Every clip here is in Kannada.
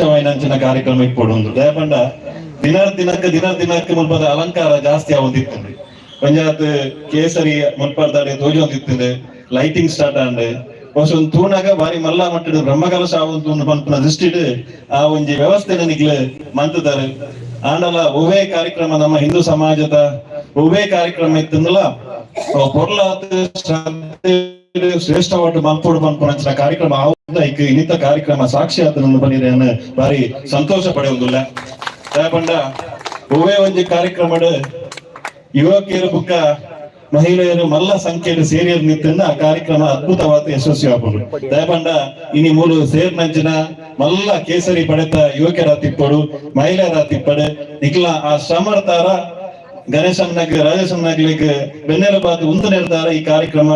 ಅಂಚಿನ ಕಾರ್ಯಕ್ರಮ ಇಟ್ಕೊಡು ದಯಪಂಡ, ದಿನರ್ ದಿನಕ್ಕೆ ದಿನ ದಿನಕ್ಕೆ ಮುಲ್ಪದ ಅಲಂಕಾರ ಜಾಸ್ತಿ ಆಗೋದಿತ್ತಂಡ್ರಿ ಪಂಜಾತ್ ಕೇಸರಿ ಮುನ್ಪಡ್ದಾಡೆ ತೋಜೊಂದಿತ್ತಿಂದೆ ಲೈಟಿಂಗ್ ಸ್ಟಾರ್ಟ್ ಆಂಡೆ ಒಂದು ತೂಣಾಗ ಬಾರಿ ಮಲ್ಲ ಮಟ್ಟಿಡು ಬ್ರಹ್ಮಕಲಶ ಆವಂತು ಪಂಪನ ದೃಷ್ಟಿಡ್ ಆ ಒಂಜಿ ವ್ಯವಸ್ಥೆ ನನಗೆ ಮಂತದಾರೆ ಆಂಡಲ ಒವೇ ಕಾರ್ಯಕ್ರಮ ನಮ್ಮ ಹಿಂದೂ ಸಮಾಜದ ಒವೇ ಕಾರ್ಯಕ್ರಮ ಇತ್ತಂದಲ ಪೊರ್ಲ ಶ್ರದ್ಧೆ ಶ್ರೇಷ್ಠವಾದ ಮನ್ಪೋಡು ಮನ್ಪುನ ಕಾರ್ಯಕ್ರಮ ಇನ್ನಿತ ಕಾರ್ಯಕ್ರಮ ಸಾಕ್ಷಿ ಆತನನ್ನು ಬಂದಿದೆ ಬಾರಿ ಸಂತೋಷ ಪಡೆಯುವುದಿಲ್ಲ. ಪಂಡ ಹೂವೇ ಒಂಜಿ ಕಾರ್ಯಕ್ರಮ ಯುವಕಿಯರ ಬುಕ್ಕ ಮಹಿಳೆಯರು ಮಲ್ಲ ಸಂಖ್ಯೆಯಲ್ಲಿ ಸೇರಿಯರು ನಿಂತನ್ನ ಆ ಕಾರ್ಯಕ್ರಮ ಅದ್ಭುತವಾದ ಯಶಸ್ವಿ ಆಗ್ಬೋದು ದಯಪಂಡ, ಇನಿ ಮೂಲು ಸೇರ್ನಂಚಿನ ಮಲ್ಲ ಕೇಸರಿ ಪಡೆತ ಯುವಕರ ತಿಪ್ಪಡು, ಮಹಿಳೆಯರ ತಿಪ್ಪಡು. ನಿಕ್ಲ ಆ ಶ್ರಮರ್ತಾರ ರಾಜೇಶನ್ ರಾಜೇಶನ್ನಾಗ್ಲಿಕ್ಕೆ ಬೆನ್ನೆಲುಬಾದ ಉಂದು ನಿರ್ಧಾರ ಈ ಕಾರ್ಯಕ್ರಮ.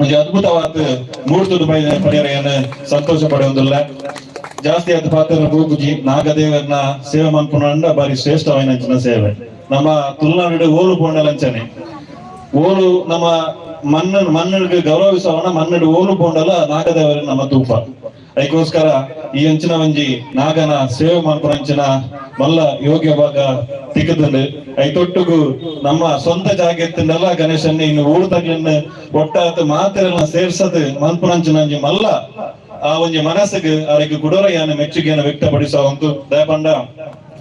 ಒಂದು ಅದ್ಭುತವಾದ ಮೂಡ್ತುಡು ಪಡೆಯರೆಯನ್ನು ಸಂತೋಷ ಪಡೆಯುವುದಿಲ್ಲ ಜಾಸ್ತಿ ಆದ ಪಾತ್ರ ಗೋಗುಜಿ ನಾಗದೇವರನ್ನ ಸೇವೆ ಮನ್ಪುಂಡ ಬಾರಿ ಶ್ರೇಷ್ಠವಾಯಿನ ಸೇವೆ ನಮ್ಮ ತುಳುನಾಡು ಓಲು ಪೋಂಡಲಂಚನೆ ಓಲು ನಮ್ಮ ಮಣ್ಣು ಮಣ್ಣಿಗೆ ಗೌರವಿಸೋಣ ಮಣ್ಣಿಡು ಓಲು ಪೋಂಡಲ ನಾಗದೇವರ ನಮ್ಮ ತೂಪ ಅದಕ್ಕೋಸ್ಕರ ಈ ಅಂಚಿನ ಒಂಜಿ ನಾಗನ ಸೇವೆ ಮನ್ಪುನಂಚಿನ ಮಲ್ಲ ಯೋಗ್ಯ ಭಾಗ ಐ ತೊಟ್ಟುಗು ನಮ್ಮ ಸ್ವಂತ ಜಾಗ ಎತ್ತಿಂದಲ್ಲ ಗಣೇಶನ್ನ ಇನ್ನು ಊರು ತಗ್ಲನ್ನ ಒಟ್ಟಾತ ಮಾತೆಲ್ಲ ಮನ್ಪುರ ಅಂಚಿನ ಅಂಜಿ ಮಲ್ಲ. ಆ ಒಂಜಿ ಮನಸ್ಸಿಗೆ ಅವರಿಗೆ ಕುಡೋರಯ್ಯನ ಮೆಚ್ಚುಗೆಯನ್ನು ವ್ಯಕ್ತಪಡಿಸುವಂತೂ ದಯಪಂಡ.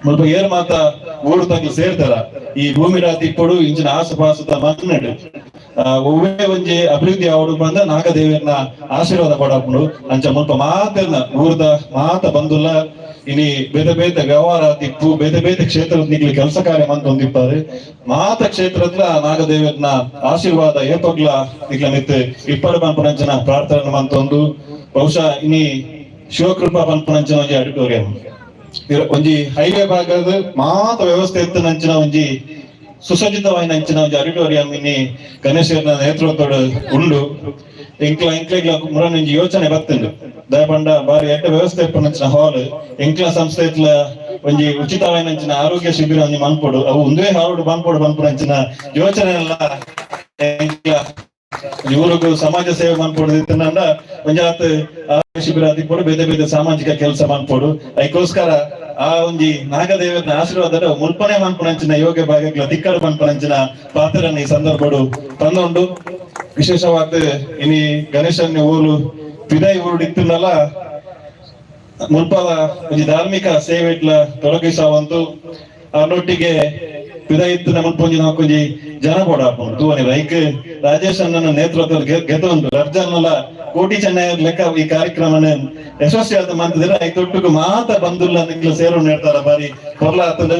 ಮುಲ್ಪ ಏರ್ ಮಾತ ಊರು ತಗ್ಲು ಸೇರ್ತಾರ. ಈ ಭೂಮಿ ರಾತಿ ಕೊಡು, ಇಂಚಿನ ಆಸುಪಾಸುದ ಮನ್ನಡು ಆ ಒಂಜೆ ಅಭಿವೃದ್ಧಿ ಆವಡು ಬಂದ ನಾಗದೇವಿಯನ್ನ ಆಶೀರ್ವಾದ ಪಡಾಕೊಂಡು ಅಂಚ ಮುಲ್ಪ ಮಾತನ್ನ ಊರ್ದ ಮಾತ ಬಂದುಲ್ಲ. ಇನಿ ಬೇದ ಬೇದ ವ್ಯವಹಾರ ತಿಪ್ಪು ಬೇದ ಬೇದ ಕ್ಷೇತ್ರದ ನಿಗ್ಲಿ ಕೆಲಸ ಕಾರ್ಯ ಮಂತ್ ಹೊಂದಿಪ್ಪಾರೆ ಮಾತ ಕ್ಷೇತ್ರದ ನಾಗದೇವಿಯನ್ನ ಆಶೀರ್ವಾದ ಏಪಗ್ಲ ನಿಗ್ಲ ಮಿತ್ ಇಪ್ಪಡ ಪಂಪನಂಚನ ಪ್ರಾರ್ಥನೆ ಮಂತೊಂದು. ಬಹುಶಃ ಇನಿ ಶಿವಕೃಪಾ ಪಂಪನಂಚನ ಒಂಜಿ ಆಡಿಟೋರಿಯಂ ಇರ- ಒಂಜಿ ಹೈವೇ ಭಾಗದ ಮಾತ ವ್ಯವಸ್ಥೆ ಇತ್ತನಂಚಿನ ಒಂಜಿ ಸುಸಜ್ಜಿತವಾಯಿನ ಅಂಚಿನ ಒಂಜಿ ಆಡಿಟೋರಿಯಂ ಇನ್ನಿ ಗಣೇಶನ ನೇತೃತ್ವದ ಉಂಡು ಎಂಕ್ಲ ಎಂಕ್ಲೆಗ್ಲ ಮುರನೊಂಜಿ ಯೋಚನೆ ಬರ್ತುಂಡು ದಯಪಂಡ ಬಾರಿ ಎಡ್ಡ ವ್ಯವಸ್ಥೆ ಇಪ್ಪನಂಚಿನ ಹಾಲ್ ಸಂಸ್ಥೆ ಇತ್ಲ ಒಂಜಿ ಉಚಿತವಾಯಿನಂಚಿನ ಆರೋಗ್ಯ ಶಿಬಿರ ಒಂಜಿ ಮನ್ಪೊಡು ಅವು ಒಂದೇ ಹಾಡು ಮನ್ಪೊಡು ಮನ್ಪುನಂಚಿನ ಯೋಚನೆ ಎಲ್ಲ ಎಂಕ್ಲ ಸಮಾಜ ಸೇವೆ ಮಾಡ್ಕೊಡೋದಿತ್ತಂದ ಪಂಚಾಯತ್ ಆರೋಗ್ಯ ಶಿಬಿರ ಕೂಡ ಬೇರೆ ಬೇರೆ ಸಾಮಾಜಿಕ ಕೆಲಸ ಮಾಡ್ಕೊಡು. ಅದಕ್ಕೋಸ್ಕರ ಆ ಒಂಜಿ ನಾಗದೇವನ ಆಶೀರ್ವಾದ ಮುಲ್ಪನೆ ಮನ್ಪುನಂಚಿನ ಯೋಗ್ಯ ಭಾಗಗಳ ದಿಕ್ಕಡ ಮನ್ಪುನಂಚಿನ ಪಾತ್ರನ ಈ ಸಂದರ್ಭಡು ತಂದೊಂಡು ವಿಶೇಷವಾದ ಇನಿ ಗಣೇಶನ ಊರು ಪಿದಾಯಿ ಊರು ಇತ್ತಲ್ಲ ಮುಲ್ಪದ ಒಂಜಿ ಧಾರ್ಮಿಕ ಸೇವೆ ಆ ತೊಡಗಿಸವಂತು ಪಿದಾಯಿ ಇತ್ತಿನ ಮುಲ್ಪೊಂಜಿ ಜನ ಕೊಡಾಪುಂಡು ತೂವನಿ ಲೈಕ್ ರಾಜೇಶ್ ಅಣ್ಣನ ನೇತೃತ್ವದಲ್ಲಿ ಗೆದ್ದೊಂದು ಅರ್ಜನಲ್ಲ ಕೋಟಿ ಚೆನ್ನೈ ಲೆಕ್ಕ ಈ ಕಾರ್ಯಕ್ರಮನ ಯಶಸ್ವಿ ಆದ ಮಂತದಿರ ಐತೊಟ್ಟಿಗೂ ಮಾತ ಬಂದುಲ್ಲ ನಿಕ್ಲ ಸೇರು ನೀಡ್ತಾರ ಬಾರಿ ಕೊರ್ಲಾತದ.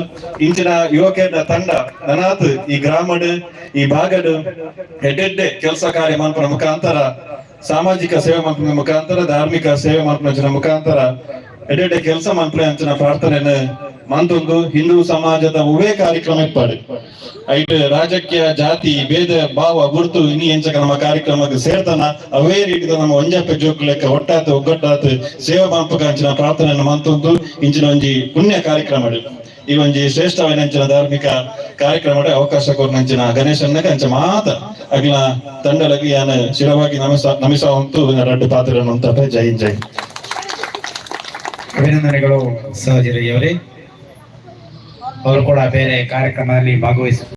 ಇಂಚಿನ ಯುವಕ ತಂಡ ಅನಾಥ್, ಈ ಗ್ರಾಮಡ್ ಈ ಭಾಗಡ್ ಹೆಡ್ಡೆ ಕೆಲಸ ಕಾರ್ಯ ಮಾಡ್ಕೊಂಡ ಮುಖಾಂತರ, ಸಾಮಾಜಿಕ ಸೇವೆ ಮಾಡ್ಕೊಂಡ ಮುಖಾಂತರ, ಧಾರ್ಮಿಕ ಸೇವೆ ಮಾಡ್ಕೊಂಡ ಮುಖಾಂತರ ಎಡೆಡೆ ಕೆಲಸ ಮಾಡ್ಕೊಂಡ ಪ್ರಾರ್ಥನೆಯನ್ನು ಮಂತೊಂದು ಹಿಂದೂ ಸಮಾಜದ ಉವೇ ಕಾರ್ಯಕ್ರಮ ಇಪ್ಪಾಡು ಐಟ್ ರಾಜಕೀಯ, ಜಾತಿ, ಭೇದ, ಭಾವ, ಗುರುತು ಇನಿ ಎಂಚಕ ನಮ್ಮ ಕಾರ್ಯಕ್ರಮಕ್ಕೆ ಸೇರ್ತನ. ಅವೇ ರೀತಿದ ನಮ್ಮ ಒಂಜಾಪೆ ಜೋಕ್ ಲೆಕ್ಕ ಒಟ್ಟಾತ, ಒಗ್ಗಟ್ಟಾತ, ಸೇವಾ ಮಾಂಪಕ ಅಂಚಿನ ಪ್ರಾರ್ಥನೆಯನ್ನು ಮಂತೊಂದು ಇಂಚಿನ ಒಂಜಿ ಪುಣ್ಯ ಕಾರ್ಯಕ್ರಮ ಈ ಒಂಜಿ ಶ್ರೇಷ್ಠವಾದ ಅಂಚಿನ ಧಾರ್ಮಿಕ ಕಾರ್ಯಕ್ರಮ ಅವಕಾಶ ಕೊರ್ನಂಚಿನ ಗಣೇಶನ್ನಗ ಅಂಚ ಮಾತ ಅಗ್ಲ ತಂಡಲಗಿ ಯಾನ ಶಿರವಾಗಿ ನಮಿಸ ನಮಿಸುವಂತು ರಡ್ಡು ಪಾತ್ರ ಜೈ ಜೈ ಅಭಿನಂದನೆಗಳು ಸಹೋದರಿಯವರೇ ಅವರು ಕೂಡ ಬೇರೆ ಕಾರ್ಯಕ್ರಮದಲ್ಲಿ ಭಾಗವಹಿಸ